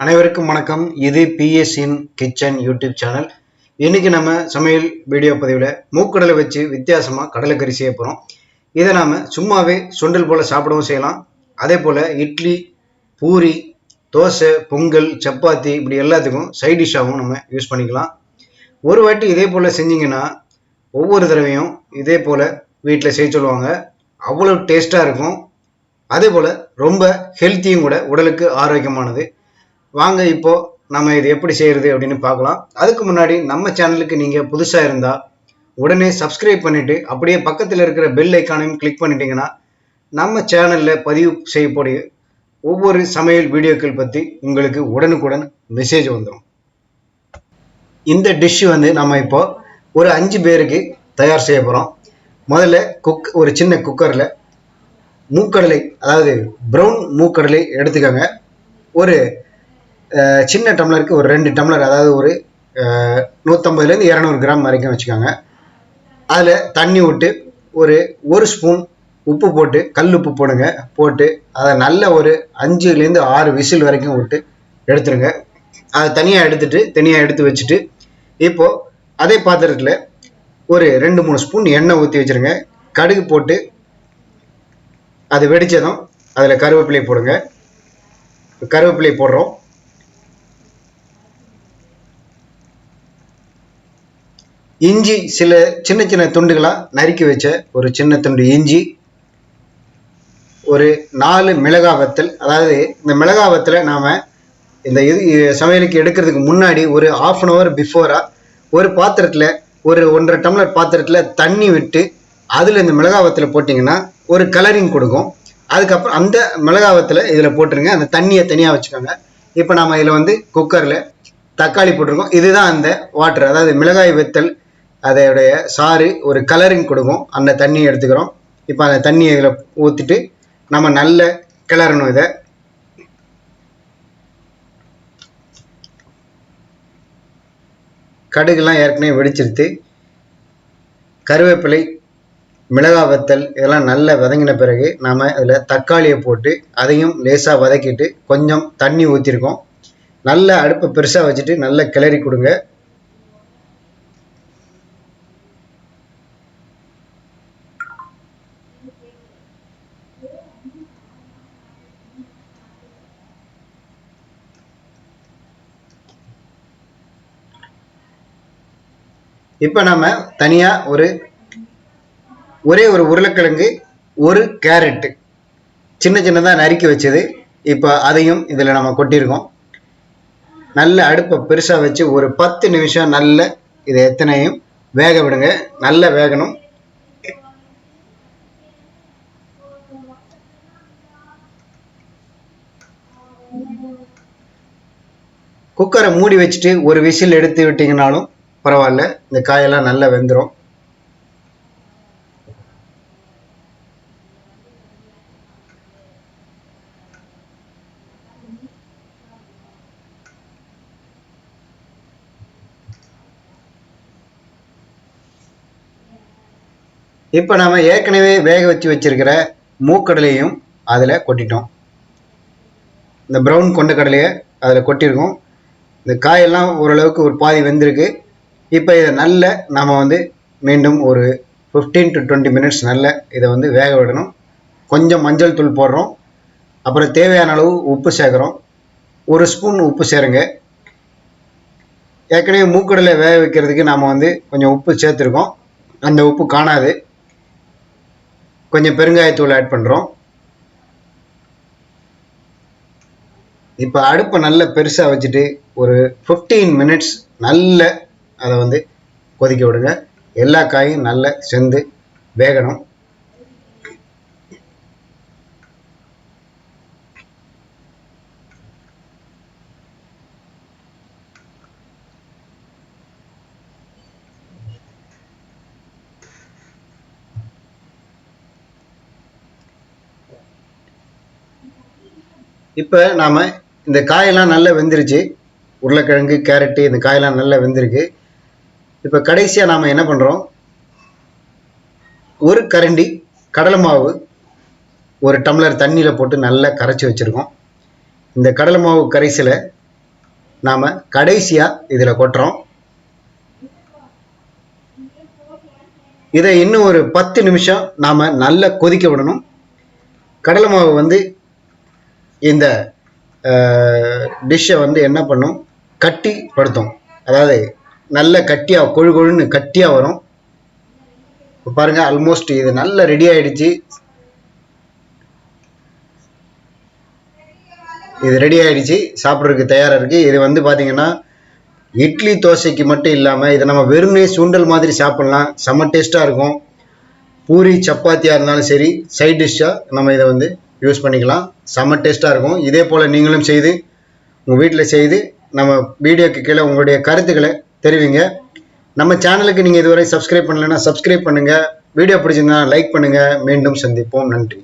அனைவருக்கும் வணக்கம். இது பிஎஸ்இன் கிச்சன் யூடியூப் சேனல் இன்னைக்கு நம்ம சமையல் வீடியோ பதிவில் மூக்கடலை வச்சு வித்தியாசமாக கடலைக்கறி செய்ய போகிறோம் இதை நாம் சும்மாவே சுண்டல் போல் சாப்பிடவும் செய்யலாம். அதே போல் இட்லி பூரி தோசை பொங்கல் சப்பாத்தி இப்படி எல்லாத்துக்கும் சைட் டிஷ்ஷாகவும் நம்ம யூஸ் பண்ணிக்கலாம். ஒரு வாட்டி இதே போல் செஞ்சிங்கன்னா ஒவ்வொரு தடவையும் இதே போல் வீட்டில் செய்ய சொல்லுவாங்க. அவ்வளோ டேஸ்ட்டாக இருக்கும். அதே போல் ரொம்ப ஹெல்த்தியும் கூட உடலுக்கு ஆரோக்கியமானது. வாங்க இப்போ நம்ம இது எப்படி செய்யறது அப்படின்னு பார்க்கலாம். அதுக்கு முன்னாடி நம்ம சேனலுக்கு நீங்கள் புதுசாக இருந்தால் உடனே சப்ஸ்கிரைப் பண்ணிவிட்டு அப்படியே பக்கத்தில் இருக்கிற பெல் ஐக்கானையும் கிளிக் பண்ணிட்டீங்கன்னா நம்ம சேனலில் பதிவு செய்யக்கூடிய ஒவ்வொரு சமையல் வீடியோக்கள் பற்றி உங்களுக்கு உடனுக்குடன் மெசேஜ் வந்துடும் இந்த டிஷ் வந்து நம்ம இப்போ ஒரு அஞ்சு பேருக்கு தயார் செய்ய போகிறோம் முதல்ல குக் ஒரு சின்ன குக்கரில் மூக்கடலை அதாவது ப்ரௌன் மூக்கடலை எடுத்துக்கோங்க. ஒரு சின்ன டம்ளருக்கு ஒரு ரெண்டு டம்ளர் அதாவது ஒரு நூற்றம்பதுலேருந்து இரநூறு கிராம் வரைக்கும் வச்சுக்கோங்க. அதில் தண்ணி விட்டு ஒரு ஒரு ஸ்பூன் உப்பு போட்டு கல் உப்பு போடுங்க. போட்டு அதை நல்ல ஒரு அஞ்சுலேருந்து ஆறு விசில் வரைக்கும் விட்டு எடுத்துருங்க. அதை தனியாக எடுத்துட்டு தனியாக எடுத்து வச்சுட்டு இப்போது அதே பாத்திரத்தில் ஒரு ரெண்டு மூணு ஸ்பூன் எண்ணெய் ஊற்றி வச்சுருங்க. கடுகு போட்டு அது வெடிச்சதும் அதில் கருவேப்பிலை போடுங்க. கருவேப்பிலை போடுறோம். இஞ்சி சில சின்ன சின்ன துண்டுகளாக நறுக்கி வச்ச ஒரு சின்ன துண்டு இஞ்சி ஒரு நாலு மிளகாய் வத்தல். அதாவது இந்த மிளகா வத்தலை நாம் இந்த இது சமையலுக்கு எடுக்கிறதுக்கு முன்னாடி ஒரு ஆஃப் அன் ஹவர் பிஃபோராக ஒரு பாத்திரத்தில் ஒரு ஒன்றரை டம்ளர் பாத்திரத்தில் தண்ணி விட்டு அதில் இந்த மிளகா வத்தலை போட்டிங்கன்னா ஒரு கலரிங் கொடுக்கும். அதுக்கப்புறம் அந்த மிளகா வத்தலை இதில் போட்டுருங்க. அந்த தண்ணியை தனியாக வச்சுக்கோங்க. இப்போ நாம் இதில் வந்து குக்கரில் தக்காளி போட்டிருக்கோம். இதுதான் அந்த வாட்டர் அதாவது மிளகாய் வெத்தல் அதோடைய சாறு ஒரு கலரிங் கொடுக்கும். அந்த தண்ணியை எடுத்துக்கிறோம். இப்போ அந்த தண்ணியை இதில் ஊற்றிட்டு நம்ம நல்ல கிளறணும் இதை. கடுகுலாம் ஏற்கனவே வெடிச்சிருத்து கருவேப்பிலை மிளகாய் வத்தல் இதெல்லாம் நல்லா வதங்கின பிறகு நாம் அதில் தக்காளியை போட்டு அதையும் லேசாக வதக்கிட்டு கொஞ்சம் தண்ணி ஊற்றிருக்கோம் நல்ல அடுப்பை பெருசாக வச்சுட்டு நல்லா கிளறி கொடுங்க. இப்போ நம்ம தனியாக ஒரு ஒரே ஒரு உருளைக்கிழங்கு ஒரு கேரட்டு. சின்ன சின்னதாக நறுக்கி வச்சது. இப்போ அதையும் இதில் நம்ம கொட்டியிருக்கோம் நல்ல அடுப்பை பெருசாக வச்சு ஒரு பத்து நிமிஷம் நல்ல இது எத்தனையும் வேக விடுங்க. நல்ல வேகணும். குக்கரை மூடி வச்சுட்டு ஒரு விசில் எடுத்து விட்டிங்கனாலும் பரவாயில்ல. இந்த காயெல்லாம் நல்லா வெந்துடும் இப்போ நாம் ஏற்கனவே வேக வச்சு வச்சிருக்கிற மூக்கடலையும் அதில் கொட்டிட்டோம். இந்த ப்ரௌன் கொண்ட கடலையை அதில் கொட்டியிருக்கோம் இந்த காயெல்லாம் ஓரளவுக்கு ஒரு பாதி வெந்திருக்கு. இப்போ இதை நல்ல நாம் வந்து மீண்டும் ஒரு ஃபிஃப்டீன் டு டுவெண்ட்டி மினிட்ஸ் நல்ல இதை வந்து வேக விடணும். கொஞ்சம் மஞ்சள் தூள் போடுறோம். அப்புறம் தேவையான அளவு உப்பு சேர்க்குறோம். ஒரு ஸ்பூன் உப்பு சேருங்க. ஏற்கனவே மூக்கடலை வேக வைக்கிறதுக்கு நாம் வந்து கொஞ்சம் உப்பு சேர்த்துருக்கோம். அந்த உப்பு காணாது. கொஞ்சம் பெருங்காயத்தூள் ஆட் பண்ணுறோம் இப்போ அடுப்பை நல்ல பெருசாக வச்சுட்டு ஒரு ஃபிஃப்டீன் மினிட்ஸ் நல்ல அதை வந்து கொதிக்க விடுங்க. எல்லா காயும் நல்ல செந்து வேகணும். இப்போ நாம் இந்த காயெல்லாம் நல்லா வெந்துருச்சு. உருளைக்கிழங்கு கேரட்டு இந்த காயெல்லாம் நல்லா வெந்திருக்கு. இப்போ கடைசியாக நாம் என்ன பண்ணுறோம் ஒரு கரண்டி கடலை மாவு ஒரு டம்ளர் தண்ணியில் போட்டு நல்லா கரைச்சி வச்சுருக்கோம். இந்த கடலை மாவு கரைசலை நாம் கடைசியாக இதில் கொட்டுறோம். இதை இன்னும் ஒரு பத்து நிமிஷம் நாம் நல்லா கொதிக்க விடணும். கடலை மாவு வந்து இந்த டிஷ்ஷை வந்து என்ன பண்ணும்? கட்டி படுத்தும் அதாவது நல்ல கட்டியாக கொழு கொழுன்னு கட்டியாக வரும். இப்போ பாருங்க ஆல்மோஸ்ட் இது நல்லா ரெடி ஆயிடுச்சு. இது ரெடி ஆயிடுச்சு. சாப்பிட்றதுக்கு தயாராக இருக்குது இது வந்து பார்த்திங்கன்னா இட்லி தோசைக்கு மட்டும் இல்லாமல் இதை நம்ம வெறுமனே சுண்டல் மாதிரி சாப்பிட்லாம். செம்ம டேஸ்ட்டாக இருக்கும். பூரி சப்பாத்தியாக இருந்தாலும் சரி சைட் டிஷ்ஷாக நம்ம இதை வந்து யூஸ் பண்ணிக்கலாம். செம்ம டேஸ்ட்டாக இருக்கும். இதே போல் நீங்களும் செய்து உங்கள் வீட்டில் செய்து நம்ம வீடியோக்கு கீழே உங்களுடைய கருத்துக்களை தெரிவிங்க. நம்ம சேனலுக்கு நீங்கள் இதுவரை சப்ஸ்கிரைப் பண்ணலைன்னா சப்ஸ்கிரைப் பண்ணுங்கள் வீடியோ பிடிச்சிருந்தா லைக் பண்ணுங்கள் மீண்டும் சந்திப்போம். நன்றி.